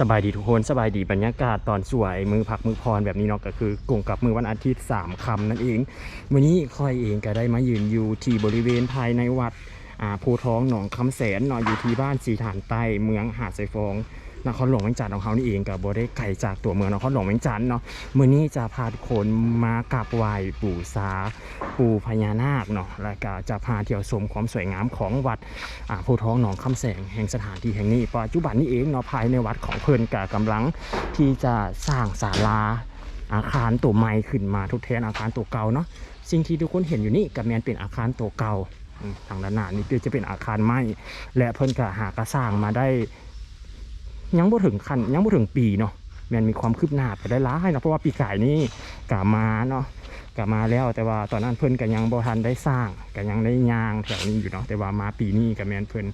สบายดีทุกคนสบายดีบรรยากาศตอนสวยมือผักมือพรแบบนี้เนาะก็คือกลงกับมือวันอาทิตย์สามคำนั่นเอง วันนี้คอยเองก็ได้มายืนอยู่ที่บริเวณภายในวัดอ่าภูท้องหนองคำแสนเนาะอยู่ที่บ้านสีฐานใต้เมืองหาดไซฟอง นครหลวงเวียงจันทร์ของเขานี่เองกับบได้ไกลจากตัวเมืองนครหลวงเวียงจันทร์เนาะมื้อนี้จะพาทุกคนมากราบไหว้ปู่สาปู่พญานาคเนาะแล้วก็จะพาเที่ยวชมความสวยงามของวัดอ่าโพธิ์ท้องหนองคำแสงแห่งสถานที่แห่งนี้ปัจจุบันนี้เองเนาะภายในวัดของเพิ่นกกำลังที่จะสร้างศาลาอาคารตัวใหม่ขึ้นมาทดแทนอาคารตัวเก่าเนาะสิ่งที่ทุกคนเห็นอยู่นี่กับแมนเป็นอาคารตัวเก่าทางด้านหน้านี่คือจะเป็นอาคารใหม่และเพิ่นก็หากระสร้างมาได้ ยังบ่ถึงขั้นยังบ่ถึงปีเนาะแมนมีความคืบหน้าไปได้หลายเนาะเพราะว่าปีกายนี่กามาเนาะกลับมาแล้วแต่ว่าตอนนั้นเพิ่นก็ยังบ่ทันได้สร้างก็ยังได้ยางแถวนี้อยู่เนาะแต่ว่ามาปีนี้ก็แมนเพิ่น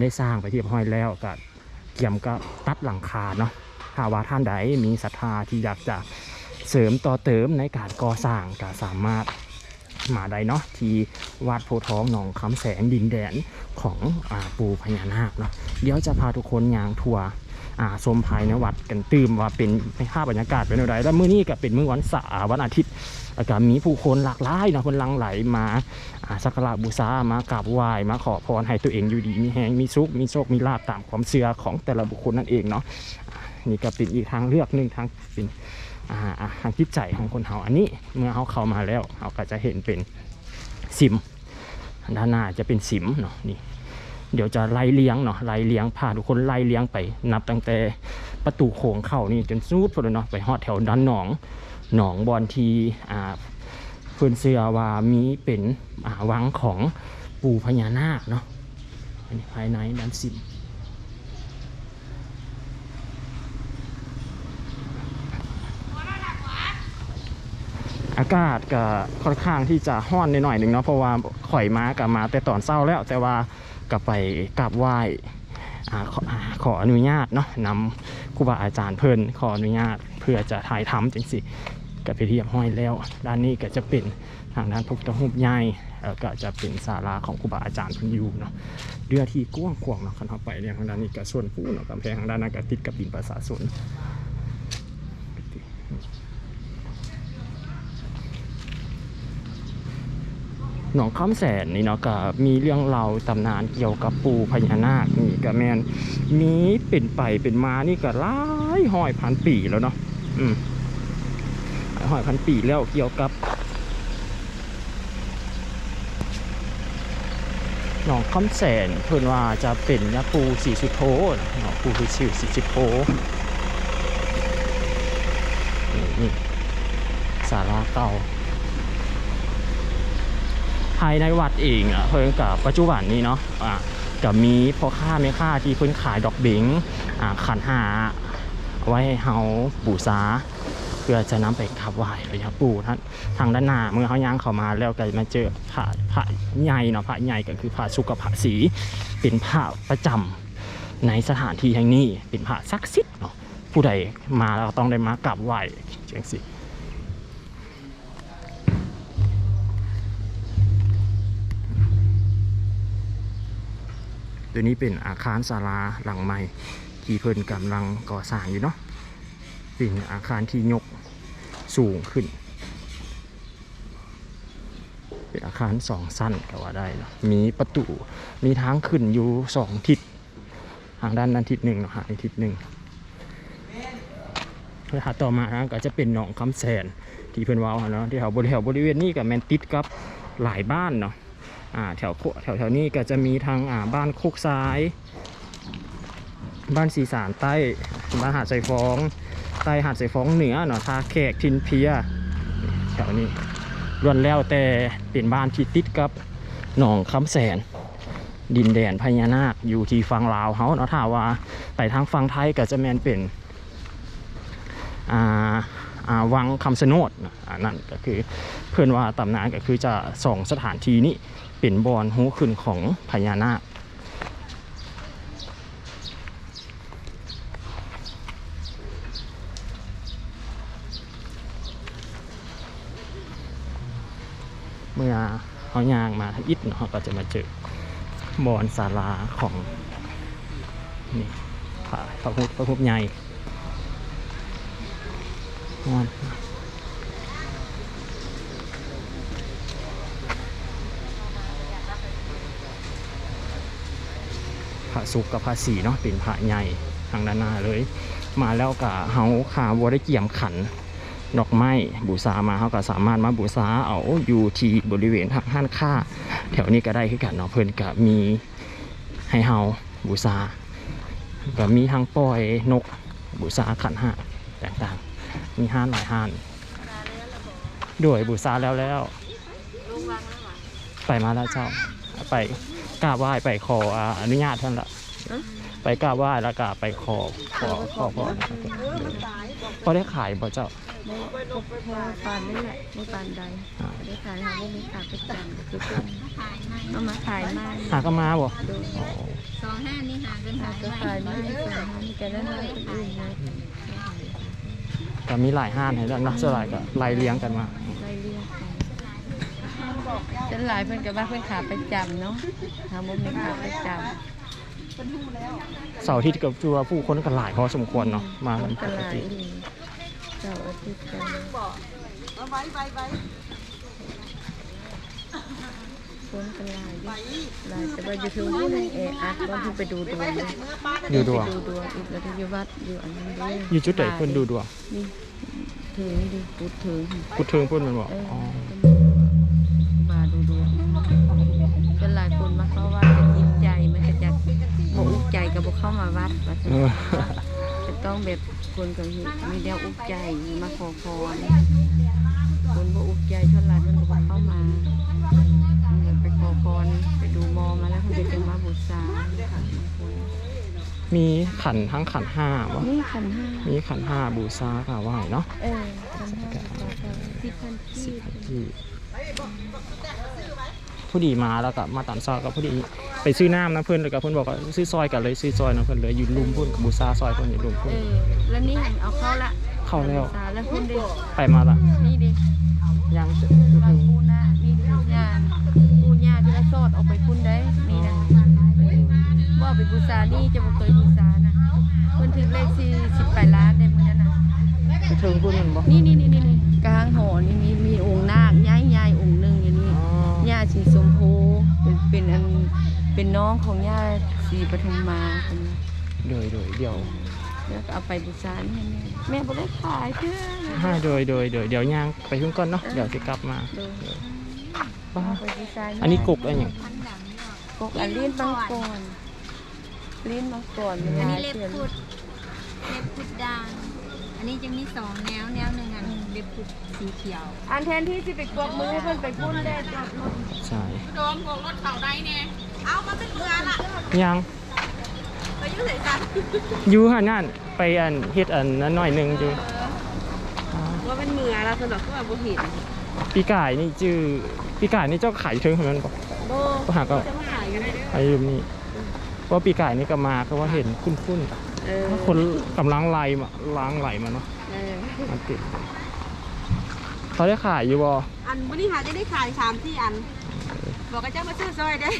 ได้สร้างไปที่เรียบร้อยแล้วก็เกี่ยมก็ตัดหลังคาเนาะถ้าว่าท่านใดมีศรัทธาที่อยากจะเสริมต่อเติมในการก่อสร้างก็สามารถมาได้เนาะที่วัดโพธิ์ทองหนองคำแสงดินแดนของอปู่พญานาคเนาะเดี๋ยวจะพาทุกคนย่างทัวร์ อ่าชมภายในวัดกันตื่มว่าเป็นภาพบรรยากาศเป็นอะไรแล้วมื้อนี้ก็เป็นมื้อวันเสาร์วันอาทิตย์แล้วก็มีผู้คนหลากหลายนะคนลังไหลมาอาสักการะบูชามากราบไหว้มาขอพรให้ตัวเองอยู่ดีมีแหงมีสุขมีโชคมีลาภตามความเชื่อของแต่ละบุคคลนั่นเองเนาะนี่ก็เป็นอีกทางเลือกหนึ่งทางเป็นทางจิตใจของคนเฮาอันนี้เมื่อเขาเข้ามาแล้วเขาก็จะเห็นเป็นสิมด้านหน้าจะเป็นสิมเนาะนี่ เดี๋ยวจะไล่เลี้ยงเนาะไล่เลี้ยงพาทุกคนไล่เลี้ยงไป นับตั้งแต่ประตูโค้งเข้านี่จนสูดพอเลยเนาะไปฮอดแถวด้านหนองหนองบอลทีอ่าเพื่อนเสือว่ามีเป็นอ่าวังของปู่พญานาคเนาะอันนี้ภายในด้านสิบอากาศก็ค่อนข้างที่จะห้อนนิดหน่อยหนึ่งเนาะเพราะว่าข่อยมากับมาแต่ตอนเศร้าแล้วแต่ว่า ก็ไปกราบไหว้ขออ่าขออนุญาตเนาะนำครูบาอาจารย์เพิ่นขออนุญาตเพื่อจะถ่ายทำจังสิกับไปเรียบห้อยแล้ว ด้านนี้ก็จะเป็นทางด้านพุทธรูปใหญ่แล้วก็จะเป็นศาลาของครูบาอาจารย์พันยูเนาะเรือที่กว้างขวางเนาะคันเข้าไปเนี่ยทางด้านนี้ก็ส่วนผู้เนาะกำแพงทางด้านนั้นก็ติดกับดินประสาสน หนองคำแสนนี่เนาะก็มีเรื่องเราวตำนานเกี่ยวกับปูพญานาคนี่ก็แมนมีเป็นไปเป็นมานี่ก็หลายห้อยพันปีแล้วเนาะอืมห้อยพันปีแล้วเกี่ยวกับหนองคำแสนเพื่อนว่าจะเป็นยาปูสีสุโธนะหนองปูสีสิวสีสุโธนี่นี่สาราเก่า ภายในวัดเองอะเพิ่นกับปัจจุบันนี้เนาะอะกับมีพ่อค้าแม่ค้าที่เพิ่นขายดอกเบงอ่าขันหาไว้ให้เฮาบูชาเพื่อจะนำไปขับไหว้พระปู่ท่านทางด้านหน้าเมื่อเขาย่างเข้ามาแล้วก็มาเจอพระพระใหญ่เนาะพระใหญ่ก็คือพระสุกพระศรีเป็นพระประจำในสถานที่แห่งนี้เป็นพระศักดิ์สิทธิ์เนาะผู้ใดมาแล้วต้องได้มากราบไหว้จังสิ ตัวนี้เป็นอาคารศาลาหลังใหม่ ที่เพิ่นกำลังก่อสร้างอยู่เนาะเป็นอาคารที่ยกสูงขึ้น เป็นอาคารสองสั้นก็ว่าได้เนาะมีประตูมีทางขึ้นอยู่สองทิศทางด้านด้นทิศหนึ่งเนาะหาอีกทิศหนึ่งแล้วต่อมานะก็จะเป็นหนองคำแสนที่เพิ่นว่าเนาะที่แถวบริแถวบริเวณนี้กับแมนติดกับหลายบ้านเนาะ แถวแถวแถวนี้ก็จะมีทางอ่าบ้านโคกซ้าย บ้านสีสารใต้บ้านหาดใส่ฟองใต้หาดใส่ฟองเหนือเนาะท่าแขกทินเพียแถวนี้ล้วนแล้วแต่เป็นบ้านที่ติดกับหนองคำแสน ดินแดนพญานาคอยู่ที่ฝั่งลาวเฮาเนาะถ้าว่าไปทางฝั่งไทยก็จะแมนเป็นอ่าวังคำสนดนะอ่านั่นก็คือเพื่อนว่าตำนานก็คือจะสองสถานที่นี้ ป็นบอนหูขึ้นของพญานาคเมื่อเขายางมาทางอิฐเนาะเขาก็จะมาเจอบอนศาลาของนี่พระพุทธพระพุทธใหญ่ม่วนพระ สุกกับพระสีเนาะเป็นพระใหญ่ทางด้านหน้าเลย มาแล้วก็เฮาขาบัวได้เกี่ยมขันดอกไม้บูชามาเขาก็สามารถมาบูชาเอาอยู่ที่บริเวณทางห้านค่า แถวนี้ก็ได้คือกันเนาะเพิ่นก็มีให้เฮาบูชาก็มีทางปล่อยนกบูชาขันห้าต่างๆ มีห้านหลายห้านด้วยบูชาแล้วแล้วไปมาแล้วเจ้าไปกราบไหว้ไปขออนุญาตท่านละ ไปกราบไหว้แล้วก็ไปขอขอขอพรพอได้ขายบ่เจ้าไม่พอปานนี่แหละไม่ปานใดอ่าไม่ได้ขายหาว่ามีขาประจำก็คือเพิ่นเอามาขายมาหาก็มาบ่ดูอ๋อสองห้านี่หากันหาหายก็ไปขายมาให้ส่งให้แกได้น้อยคนอื่นนะก็มีหลายห้านให้เลือกเนาะส่วนหลายก็ไล่เลี้ยงกันมาไล่เรียกกันจนหลายเพิ่นก็ว่าเพิ่นขาประจำเนาะหาว่ามีขาประจ เสาร์อาทิตย์กับจัวาผู้คนกันหลายพอสมควรเนาะมาำกันก็ปหกลายติอีหลีเสาร์อาทิตย์กันคนกันหลายอยู่หลายแต่ว่าอยู่ที่นี่ในแออัดตอนที่ไปดูดวงเนี่ยดูดวง ไปดูดวงอีกแล้วที่อยู่วัดอยู่อันนั้นด้วยอยู่จุดไหนเพิ่นดูดวงนี่ถึงดิพูดถึงพูดถึงเพิ่นแมันบอกเออ เข้ามาวัดว่าเอซั่นอจะต้องแบบคนกับมีแนวอุกใจมาขอพรคนบ่อุกใจเท่าไหร่มันก็เข้ามาไปขอพรไปดูมอมาแล้วเขาจะจะมาบูชาค่ะมีขันทั้งขันห้าบ่นี่ขันห้ามีขันห้าบูชาค่ะไหว้เนาะเออขันห้าที่ขันที่บที่ ผู้ดีมาแล้วก็มาตามซอยกับผู้ดีไปซื้อน้ำนะเพิ่นแล้วก็เพิ่นบอกว่าซื้อซอยกันเลยซื้อซอยนะเพิ่นเลยอยู่ลุมพุ่นกับบูชาซอยเพิ่นอยู่ลุมเอพุ่นอแล้วนี่หันเอาเข้าละเข้าแล้วบูชาแล้วคุณดิไปมาละนี่ดิยังจะทางปูนานี่ดิปูญาปูญาที่ละซอดออกไปคุณได้นี่นะว่าไปบูชานี่จะบ่เคยบูชานะเพิ่นถึงเลขสี่สิบแปดล้านได้มื้อนั้นน่ะไปถึงพุ่นมันบ่นี่นี่นี่นี่นี่กลางหอนี่มีมีองค์นาคย้ายย้ายองค์หนึงอยู่นี่อ๋อย่า สีสมโพเป็นเป็นอันเป็นน้องของย่าสีปทุมมาคนนี้โดยโดยเดี๋ยวแล้วก็เอาไปบูชานี่ให้แม่แม่บ่ได้ขายเพื่อห้าโดยโดยโดยเดี๋ยวย่างไปพุ่นก่อนเนาะเดี๋ยวจะกลับมาดูบ้าเอาไปบูชาอันนี้กกอะไรอย่างกกอันลิ้นมังกรลิ้นมังกรอันนี้ลายเล็บสือพุดเล็บพุดด่างอันนี้จะมีสองแนวแนวหนึ่งอัน เล็บพุดสีเขียวอันแทนที่สิไปกวกมือเพิ่นไปพุ่นได้จอดรถใช่โดมกรถเขาได้เนี่ยเอามาเป็นเมืองอะยังไปยุ่งใส่กันอยู่หันนั่นไปอันเฮ็ดอันนั้นหน่อยหนึงอยู่าว่าเป็นมือแล้วสำหรับผู้บ่เห็นปีกายนี่ชื่อปีกายนี่เจ้าขายถึงขนาดนั้นปะโบก็หาก็จะมาขายกันได้เด้อไอ้ยูนี่ว่าปีกายนี่ก็มาก็ว่าเห็นคุ้นเออๆคนกำลังไล่มาล้างไหลมาเนาะเออมาติด เขาได้ขายอยู่บ่อันวันนี้หาจะได้ขายสามที่อัน บอกกับเจ้ามาซื้อซอยได้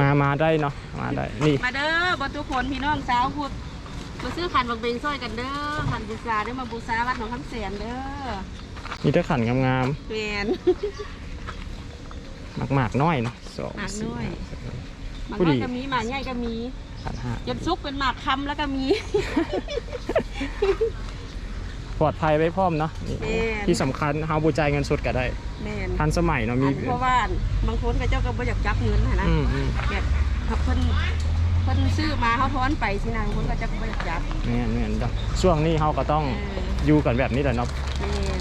มามาได้เนาะมาได้นี่มาเด้อบทุกคนพี่น้องสาวพุดมาซื้อขันบักเบงซอยกันเด้อขันบูชาได้อมาบูชาวัดหนองคำแสนเด้อมีแต่ขันงามแมน ๆหมากๆน้อยเนาะสองหมากน้อยสี่ห้าหมากผู้น้ดีอยก็มีหมากใหญ่ก็มีขันห้า จนซุกเป็นหมากคำแล้วก็มี ปลอดภัยไว้พร้อมเนาะนี่แม่น ที่สำคัญเฮาบูจ่ายเงินสดก็ได้ แมนทันสมัยเนาะอัมีนเพราะว่าบางคนกับเจ้าก็บ่อยากจับเงินหั้นนะอืมอืมแบบถ้าเพิ่นเพิ่นซื้อมาเขาทอนไปสินะบางคนก็จะบ่อยากจับแม่นแม่นเด้อช่วงนี้เฮาก็ต้องเอออยู่กันแบบนี้แหละเนาะ แมน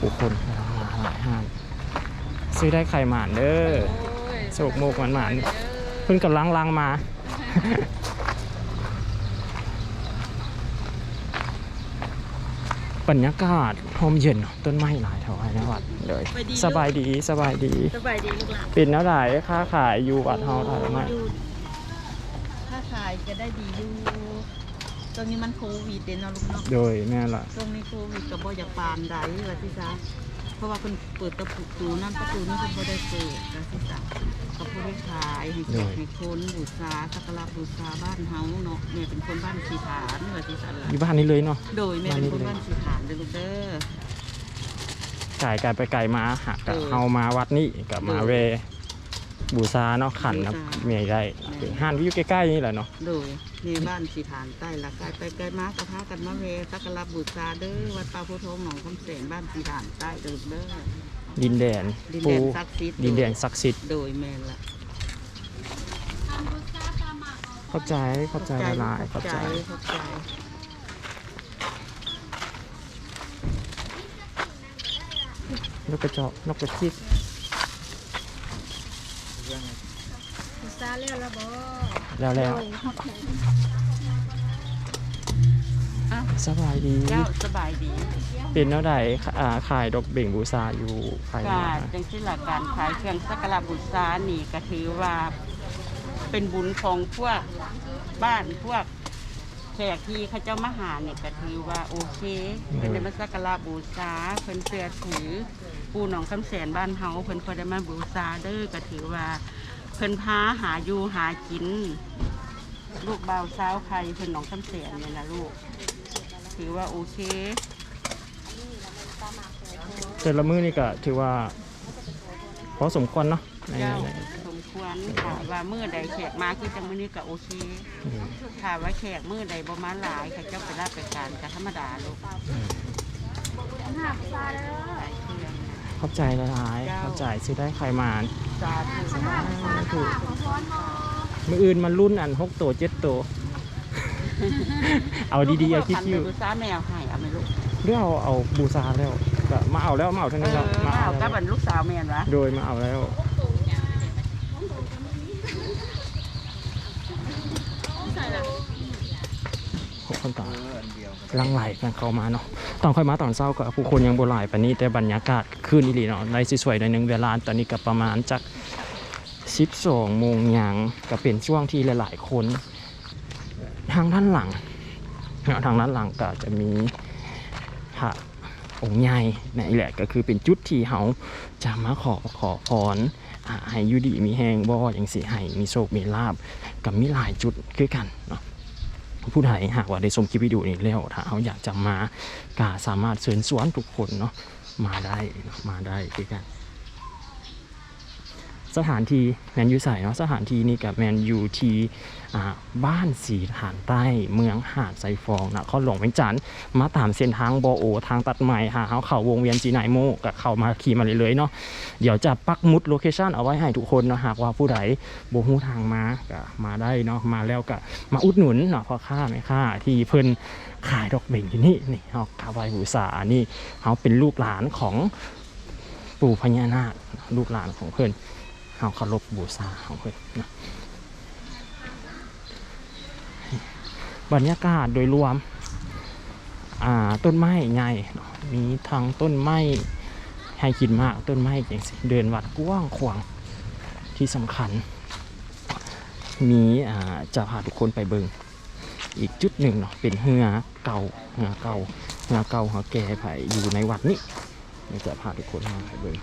ผู้คนมาหลายห้านซื้อได้ไข่หมานเด้อโศกโมกหมานหมานเพิ่นกำลังลังมา บรรยากาศหอมเย็นเนอะต้นไม้หลายแถวไอ้นะวัดเลยสบายดีสบายดีสบายดีลูกหลานเป็นแล้วหลายค้าขายอยู่วัดเฮาถ่ายไหมถ้าขายจะได้ดีอยู่ตรงนี้มันโควิดเด้เนาะลูกเนาะโดยแม่นล่ะช่วงนี้โควิดก็บ่อยากปานใดว่าสิซะ เพราะว่าเพิ่นเปิดประตูน้ำประตูนี่เพิ่นบ่ได้เปิดการศึกษาก็บ่ได้ขายให้เก็บให้คนบูชาสักการะบูชาบ้านเฮาเนาะแม่เป็นคนบ้านสีฐานว่าที่สั่นล่ะอยู่บ้านนี้เลยเนาะโดยแม่เป็นคนบ้านสีฐานเด้อลูกเด้อไก่ไก่ไปไก่มาหักกับเออเฮามาวัดนี้กับมาเออเว บูชาเนาะขันนะบูชาเมียได้แม่ห้านวิวใกล้ๆนี่แหละเนาะโดยในบ้านสีฐานใต้ละกายไปไกลมากก็พากันมาเวสักการะบูชาเด้อวัดป่าโพธิ์ทองหนองคำแสนบ้านสีฐานใต้เด้อลูกเด้อดินแดนดินปูแดนศักดิ์สิทธิ์ดินแดนศักดิ์สิทธิ์โดยแม่ละเข้าใจเข้าใจละลายเข้าใจเข้าใจนกกระจอกนกกระจิบ บุษาเรียกแล้วบ่แล้วแล้วสบายดีเจ้าสบายดีเป็นเท่าใดอ่าขายดอกเบ่งบูชาอยู่ภายกาในรจังที่หลักการขายเครื่องสักการะบูชานี่ก็ถือว่าเป็นบุญของพวกบ้านพวกแขกที่เขาเจ้ามาหาเนี่ยก็ถือว่าโอเคเป็นได้มาสักการะบูชาเพิ่นเสื้อถือปูหนองคำแสนบ้านเฮาเพิ่นก็ได้มาบูชาเด้อก็ถือว่าเพิ่นพาหาอยู่หากิน ลูกบ่าวสาวใครเพิ่นหนองคำแสนเนี่ยนะลูก ถือว่าโอเค แต่ละมื้อนี่ก็ถือว่า พอสมควรเนาะในเจ้าในสมควรค่ะว่ามื้อใดแขกมาคือจังมื้อนี้ก็โอเคอืมถ้าว่าแขกมื้อใดบ่มาหลายเขาเจ้าไปรับไปการก็ธรรมดาลูกอืมหาบุษาเด้อ หลายเครื่องนะเข้าใจละลายเจ้าเข้าใจซื้อได้ใครมาสาธุถูกมืออื่นมันรุ่นอันหกตัวเจ็ดตัว เอาดีๆเอาคิดคันอยู่ไปบูชาแมวให้เอาไหมลูกเรื่องเอาเอาบูชาแล้วก็มาเอาแล้วมาเอาเท่าเอนี้แล้วอมาเอาแล้กับวบันลูกสาวแม่นวะโดยมาเอาแล้ว คนต่อลังไหลกันเข้ามาเนาะตอนค่อยมาตอนเช้าก็ผู้คนยังโบหลายปานนี้แต่บรรยากาศคืนนี้ลีเนาะในสวยๆในหนึ่งเวลาตอนนี้ก็ประมาณจัก12โมงหยังก็เป็นช่วงที่หลาย ๆ คน ทางด้านหลังทางด้านหลังก็จะมีพระองค์ใหญ่นี่แหละก็คือเป็นจุดที่เขาจะมาขอขอพรอ่าให้อยุดีมีแหงบ่อย่างสิให้มีโชคมีลาบกับมีหลายจุดคือกันเนาะ ผู้ใดหากว่าได้ชมคลิปวิดีโอนี้แล้วถ้าเขาอยากจะมาก็สามารถเชิญชวนทุกคนเนาะมาได้มาได้ด้วยกัน สถานที่แมนยูใส่เนาะสถานที่นี่กับแมนยูที่บ้านสีฐานใต้เมืองหาดไซฟองนะเขาหลวงเวียงจันทน์มาตามเส้นทางบอโอ ทางตัดใหม่หาเขาเข่าวงเวียนจีไนโมกับเขามาขี่มาเลยๆเนาะเดี๋ยวจะปักมุดโลเคชันเอาไว้ให้ทุกคนเนาะหากว่าผู้ใดโบฮูทางมาก็มาได้เนาะมาแล้วก็มาอุดหนุนเนาะพ่อค้าแม่ค้าที่เพิ่นขายดอกเบ่งอยู่นี่นี่เฮากาไวหูสานี่เขาเป็นลูกหลานของปู่พญานาคลูกหลานของเพิ่น เฮาเคารพบูชาของเพิ่นนะบรรยากาศโดยรวม อ่า ต้นไม้ใหญ่มีทางต้นไม้ให้กินมากต้นไม้อย่างสิเดินวัดกว้างขวางที่สำคัญ มีอ่าจะพาทุกคนไปเบิงอีกจุดหนึ่งเนาะเป็นเฮือเก่าเฮือเก่าเฮือเก่าเฮือแก่ไผอยู่ในวัดนี้จะพาทุกคนมาไปเบิง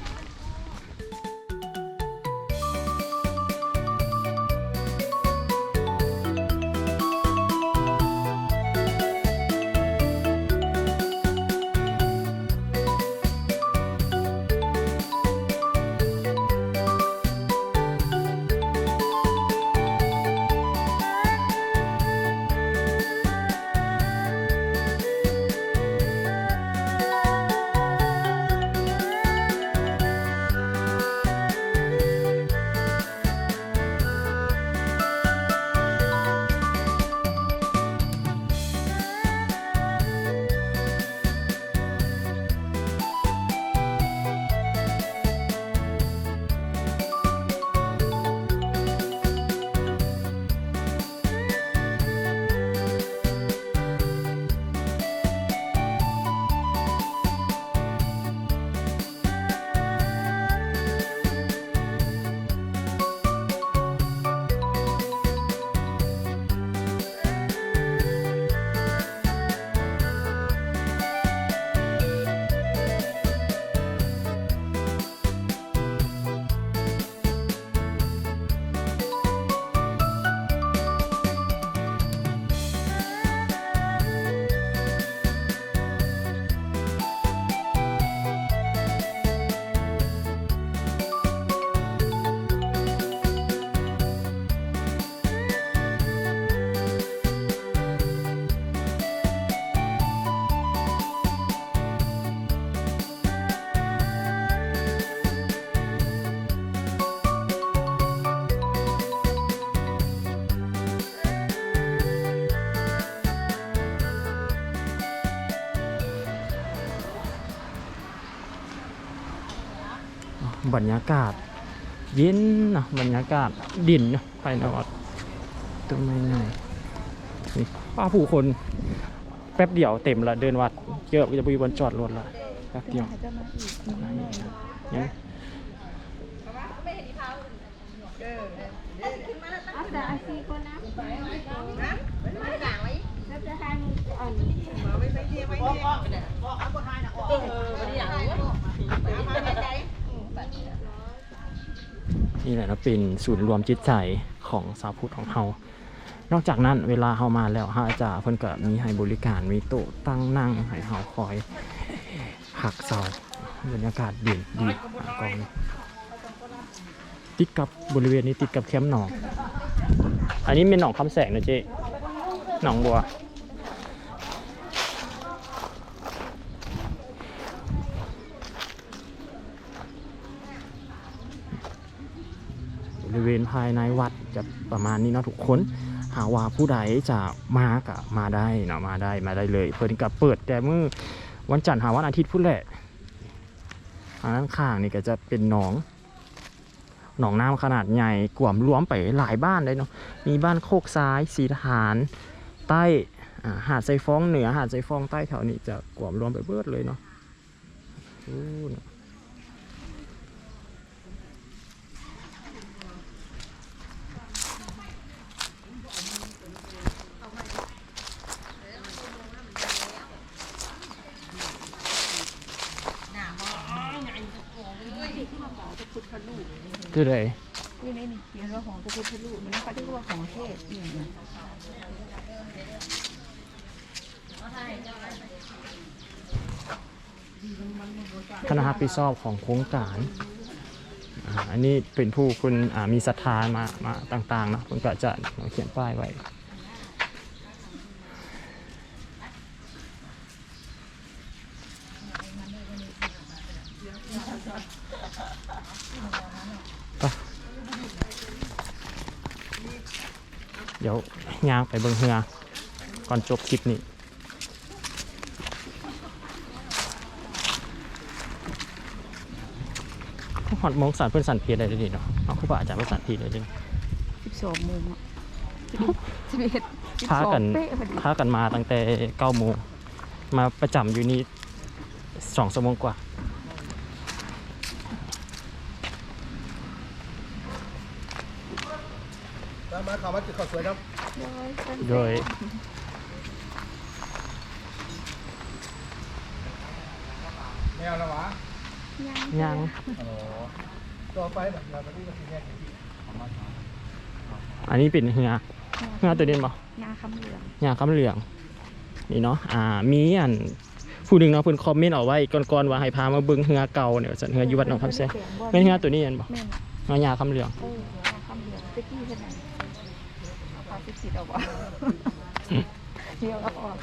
บรรยากาศ เย็นนะบรรยากาศดินนะภายในวัดต้นไม้ใหญ่นี่ป้าผู้คน แป๊บเดียวเต็มละเดินวัดเยอะจะไปบนจอดรถละแป๊บเดียวยังแต่อาซีค นี่แหละนะเป็นศูนย์รวมจิตใจของสาวพุทธของเฮานอกจากนั้นเวลาเฮามาแล้วฮาจะเพิ่นก็มีให้บริการมีโต๊ะตั้งนั่งให้เฮาคอยหักเสาบรรยากาศดีดีกองติดกับบริเวณนี้ติดกับแคมป์หนอง อันนี้เป็นหนองคำแสงนะเจ๊หนองบัว เวณภายในวัดจะประมาณนี้เนาะทุกคน หาว่าผู้ใดจะมาก็มาได้เนาะมาได้มาได้เลย เพิ่นกับเปิดแต่มือวันจันทร์หาวันอาทิตย์พุ่นแหละทางด้นข้างนี่ก็จะเป็นหนองหนองน้ำขนาดใหญ่กวมรวมไปหลายบ้านเลยเนาะมีบ้านโคกซ้ายสีทหาร ใต้หาดไซฟ้องเหนือหาดไซฟ้องใต้แถวนี้จะกวมรวมไปเบิดเลยเนาะ คืออะไรอยนี่นี่นี่เขียนว่าของพระพุทธรูปมันเขาเรียกว่าของเทศเนี่ยนะคณะรับผิดชอบของโครงการอันนี้เป็นผู้คุณมีศรัทธามามาต่างๆนะคุณก็จะเขียนป้ายไว้ เดี๋ยวย่างไปเบิ่งเฮือก่อนจบคลิปนี้หอดโมงสันเพื่อนสันเพียรอะไรดีเนาะเอาครูบาอาจารย์เพื่อนสันเพียรเลยดิสิบสองโมงอะสิบเอ็ดสิบพาสองกันเป๊ะพอดีพากันมาตั้งแต่เก้าโมงมาประจำอยู่นี่สองชั่วโมงกว่าแล้วมาข่าวว่าจุดขอสวยครับ โดยแมวแล้ววะย่างอ๋อตัวไปแบบเราไปที่กระถิ่นแยกอันนี้เป็นเฮือเฮือตัวเด่นบ่ยาคำเหลืองย่างคำเหลือง นี่เนาะ อ่า มีอันผู้หนึ่งเนาะเพิ่นคอมเมนต์เอาไว้ก่อนๆว่าให้พามาเบิ่งเฮือเก่าเนี่ยสันเฮืออยู่วัดหนองคำแซงเป็นเฮือตัวนี้เห็นบ่แม่นเฮือยาคำเหลืองเออยาคำเหลืองตะกี้เท่าไหร่เอาพาไปคิดเอาบ่เดี๋ยวเอาออก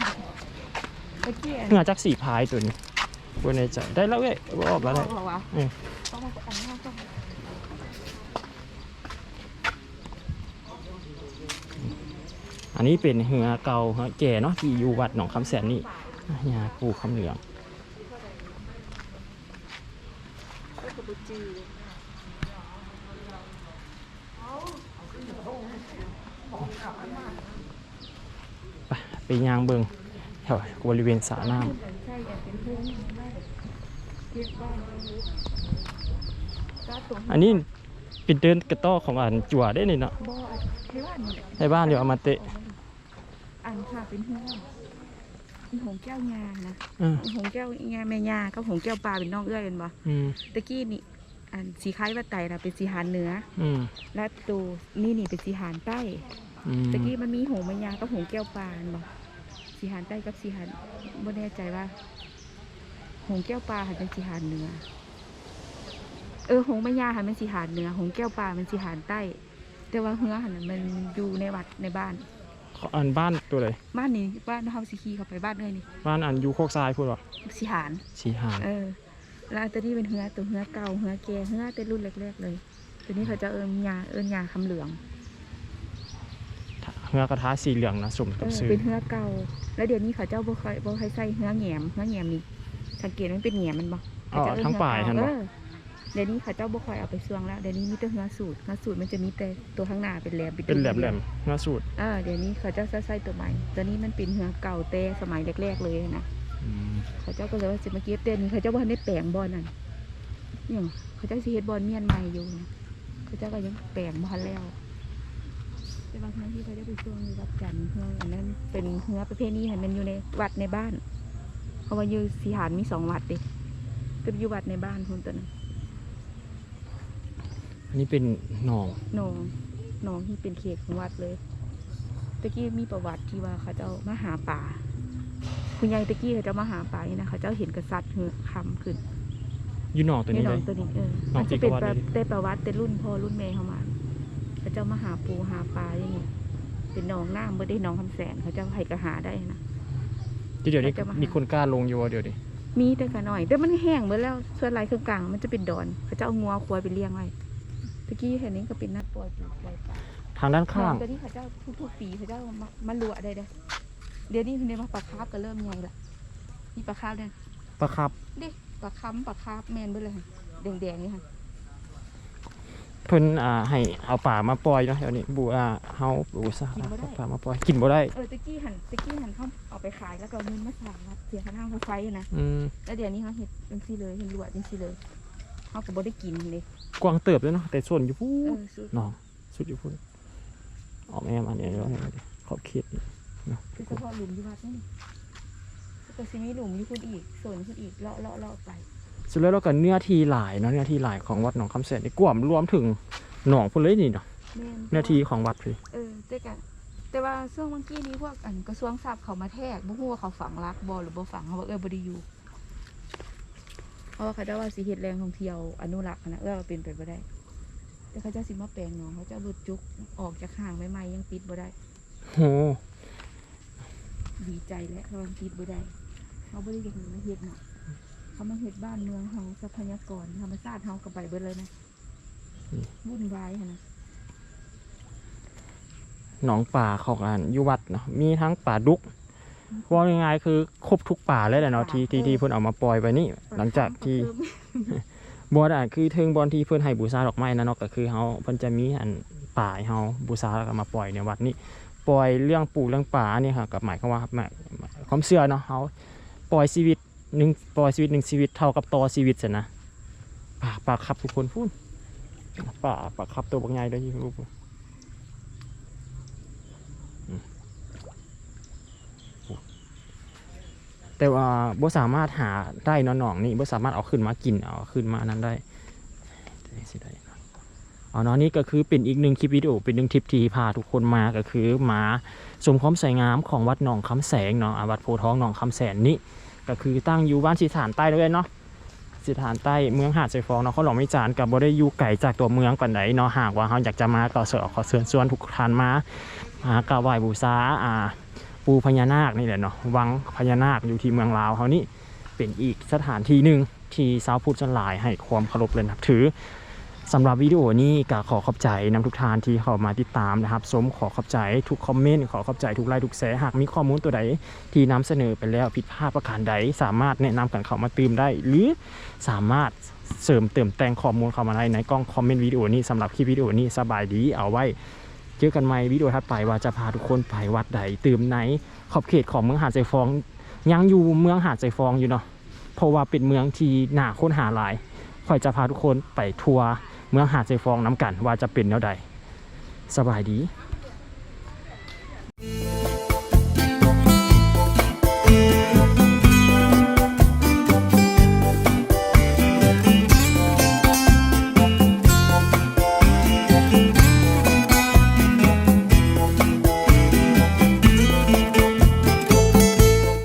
ตะกี้อันเฮือจักสี่พายตัวนี้บ่ในใจได้แล้วเว้ยบ่ออกแล้วได้เอาวะเออต้องมาอันนี้ต้องอันนี้เป็นเฮือเก่าเฮือแก่เนาะที่อยู่วัดหนองคำแสนนี่ยาปูคำเหลืองก็กระบุจี ไปไปย่างเบิงแถวบริเวณสระน้ใช่อยากเป็นเพื่อนได้เรียกบ้านก็ตรงำอันนี้เป็นเดินกระต้อของอันจั่วได้นี่เนาะบ่อันที่ว่านี่แหละในบ้านเดี๋ยวเอามาเตะอันค่ะเป็นห้องมีหงแก้วงานะอ่าหงแก้วงาแม่ยากับหงแก้วปลาเป็นน้องเอื้อยเป็นบ่อืมตะกี้นี่อันสีคล้ายว่าไตนะเป็นสีหานเหนืออืมและตูนี่นี่เป็นสีหานใต้อืม ตะกี้มันมีหงแม่ยากับหงแก้วปลาเป็นบ่สีหานใต้กับสีหานบ่แน่ใจว่า หงแก้วปลาหันเป็นสีหานเหนือ เออหงแม่ยาหันเป็นสีหานเหนือ หงแก้วปลาเป็นสีหานใต้ แต่ว่าเฮือหันน่ะมันอยู่ในวัดในบ้านขออันบ้านตัวเลยบ้านนี้บ้านเฮาสิขี่เข้าไปบ้านเลยนี่บ้านอันอยูโคกทรายพูดว่าสีหานสีหานเออแล้วอันตัวนี้เป็นเฮือตัวเฮือเก่าเฮือแก่เฮือแต่รุ่นแรกๆเลย ตัวนี้เขาจะเอิญยาเอิญยาคำเหลือง เฮือกระทะสีเหลืองนะสมเอกับอซื้อเป็นเฮือเก่า แล้วเดี๋ยวนี้เขาเจ้าบ่ค่อยบ่ค่อยใส่เฮือแหนมเฮือแหนมนี่สังเกตมันเป็นแหนมมันบ่อ๋อเขาจะเอิ้นทั้งป่ายเฮืเห็นอบ่เก่าเออเดี๋ยวนี้เขาเจ้าบ่ค่อยเอาไปสวงแล้วเดี๋ยวนี้มีแต่เหือสูตรเหือสูตรมันจะมีแต่ตัวข้างหน้าเป็นแหลมเป็นแหลมแหลมๆน่าสูตรอ่าเดี๋ยวนี้เขาเจ้าใส่ตัวใหม่ตัวนี้มันเป็นเหือเก่าแต่สมัยแรกๆเลยนะอืมเขาเจ้าก็เลยว่าจะมาเก็บเดือนนี้เขาเจ้าว่าได้แปลงบอลนั่นอย่างเขาเจ้าสิเฮ็ดบอลเมียนใหม่อยู่นะเขาเจ้าก็ยังแปลงบอลแล้ว แต่บางครั้งที่เขาเจ้าไปช่วงรับจันทร์เฮืออันนั้นเป็นเฮือประเภทนี้ให้มันอยู่ในวัดในบ้าน เพราะว่าอยู่สีหานมีสองวัดเด็ก็อยู่วัดในบ้านคนตัวนั้นอันนี้เป็นหนองหนองหนองที่เป็นเขตของวัดเลยตะกี้มีประวัติที่ว่าเขาเจ้ามาหาป่า คุณยายตะกี้เขาเจ้ามาหาป่านี่นะเขาเจ้าเห็นกษัตริย์เหือคำขึ้นอยู่หนองตัวนี่นี้หนเลองย ตัวนี้เออหนองมันจะเป็นจิกวัดแบบเลยแต่ประวัติแต่รุ่นพ่อรุ่นแม่เขามา เขาเจ้ามาหาปูหาปลาอย่างนี้เป็นหนองน้ำไม่ได้หนองคำแสนเขาเจ้าให้ก็หาได้นะที่เดี๋ยวนี้เขาจะมาหามีมีคนกล้าลงอยู่วะเดี๋ยวนี้มีแต่กะหน่อย แต่มันแห้งหมดแล้วส่วนลายคือกลางมันจะเป็นดอนเขาเจ้าเอางัวควายไปเลี้ยงไว้ตะกี้เห็นนี้ก็เป็นนักปล่อยปูปล่อยปลาทางด้านข้างหนองตัวนี้เขาเจ้าทุกๆปีเขาเจ้ามามาลวได้เด้อเดี๋ยวนี้คุณเดมาปลาคาร์ฟก็เริ่มใหญ่ละนี่ปลาคาร์ฟเนี่ยปลาครับดิปลาค้ำปลาคาร์ฟแมนเบิดเลยค่ะแดงๆนี่ค่ะ เพิ่นอ่าให้เอาป่ามาปล่อยเนาะเดี๋ยวนี้บูอ่าเฮาบูซาเอาป่ามาปล่อยกินบ่ได้เออตะกี้หันตะกี้หันเขาเอาไปขายแล้วก็เอาเงินมาสร้างวัดเสียค่าน้ำค่าไฟอะนะอืมแล้วเดี๋ยวนี้เขาเห็ดเป็นสิเลยเห็นลวดเป็นสิเลยเขาก็บ่ได้กินเลยกว้างเติบเลยเนาะแต่ส่วนอยู่พูเออสุดหนองสุดอยู่พูออกแม่มาเนี่ยเดี๋ยวเนี่ยขอบเขตนี่เนาะคือเฉพาะหลุมอยู่วัดนี่แต่สิมีหลุมอยู่คุณอีกส่วนคุณอีกเลาะเลาะเลาะไป สุดแล้วเราก็เนื้อที่หลายเนาะเนื้อที่หลายของวัดหนองคำแสนนี่กวมรวมถึงหนองพุ่นเลยนี่เนาะแม่นเนื้อที่ของวัดพี่เออแต่กันแต่ว่าช่วงเมื่อกี้นี้พวกอันกระทรวงทรัพย์เขามาแทกบ่ฮู้ว่าเขาฝังรักบ่หรือบ่ฝังเขาบอกเออบ่ได้อยู่เพราะว่าเขาจะว่าสิเฮ็ดแรงท่องเที่ยวอนุรักษ์นะเออว่าเป็นไปบ่ได้ แต่เขาเจะสิมาแปลงหนองเขาจะหลุดจุกออกจากห่างใหม่ๆยังปิดบ่ได้โหดีใจแล้วเขาปิดบ่ได้เขาบ่ได้อยากมาเฮ็ดเนาะ เขามาเฮ็ดบ้านเมืองเฮาทรัพยากรธรรมชาติเฮาก็ไปเบิดเลยนะวุ่นวายหั่นนะหนองป่าของอันอยุวัดเนาะมีทั้งป่าดุกว่าง่ายๆคือครบทุกป่าเลยแหละเนาะที่ที่ที่เพิ่นเอามาปล่อยไว้นี่หลังจากที่บอดอะคือเทิงบอลที่เพื่อนให้บูชาดอกไม้นะเนาะก็คือเฮาเพิ่นจะมีอันป่าให้เฮาบูชาแล้วก็มาปล่อยในวัดนี้ปล่อยเรื่องปู่เรื่องป่าเนี่ยค่ะกับหมายความว่าหมายความเชื่อเนาะเฮาปล่อยชีวิต หนึ่งปล่อยชีวิตหนึ่งชีวิตเท่ากับต่อชีวิตสินะป่าป่าครับทุกคนพูดป่าป่าครับตัวบางใหญ่ด้วยยี่รูปอืมแต่ว่าบ่สามารถหาได้นาะหนองนี่บ่สามารถเอาขึ้นมากินเอาขึ้นมานั้นได้สิได้เนาะอ๋อเนาะนี่ก็คือเป็นอีกหนึ่งคลิปวิดีโอเป็นหนึ่งทริปที่พาทุกคนมาก็คือมาชมความสวยงามของวัดหนองคำแสงเนาะวัดโพทองหนองคำแสนนี่ ก็คือตั้งอยู่บ้านสีฐานใต้ด้วยเนาะสีฐานใต้เมืองหาดใจฟองเนาะเขาหลอกไม่จานกับบ่ได้อยู่ไกลจากตัวเมืองปานใดเนาะหากว่าเขาอยากจะมาก็เสือขอเชิญชวนทุกท่านมาหากราบไหว้บูชาอ่าปูพญานาคนี่แหละเนาะวังพญานาคอยู่ที่เมืองลาวเขานี่เป็นอีกสถานที่หนึ่งที่ชาวพุทธทั้งหลายให้ความเคารพเลยนับถือ สำหรับวิดีโอนี้ก็ขอขอบใจนำทุกท่านที่เข้ามาติดตามนะครับสมขอขอบใจทุกคอมเมนต์ขอขอบใจทุกไลค์ทุกแชร์หากมีข้อมูลตัวใดที่นำเสนอไปแล้วผิดพลาดประการใด สามารถแนะนำกันเข้ามาเติมได้ หรือสามารถเสริมเติมแต่งข้อมูลเข้ามาได้ในกล้องคอมเมนต์วิดีโอนี้สำหรับคลิปวิดีโอนี้สบายดีเอาไว้เจอกันใหม่วิดีโอถัดไปว่าจะพาทุกคนไปวัดใดตื่มไหนขอบเขตของเมืองหาดใจฟองยังอยู่เมืองหาดใจฟองอยู่เนาะเพราะว่าเป็นเมืองที่น่าค้นหาหลายค่อยจะพาทุกคนไปทัวร์ เมืองหาดเจฟองน้ำกันว่าจะเป็นแนวใดสบายดี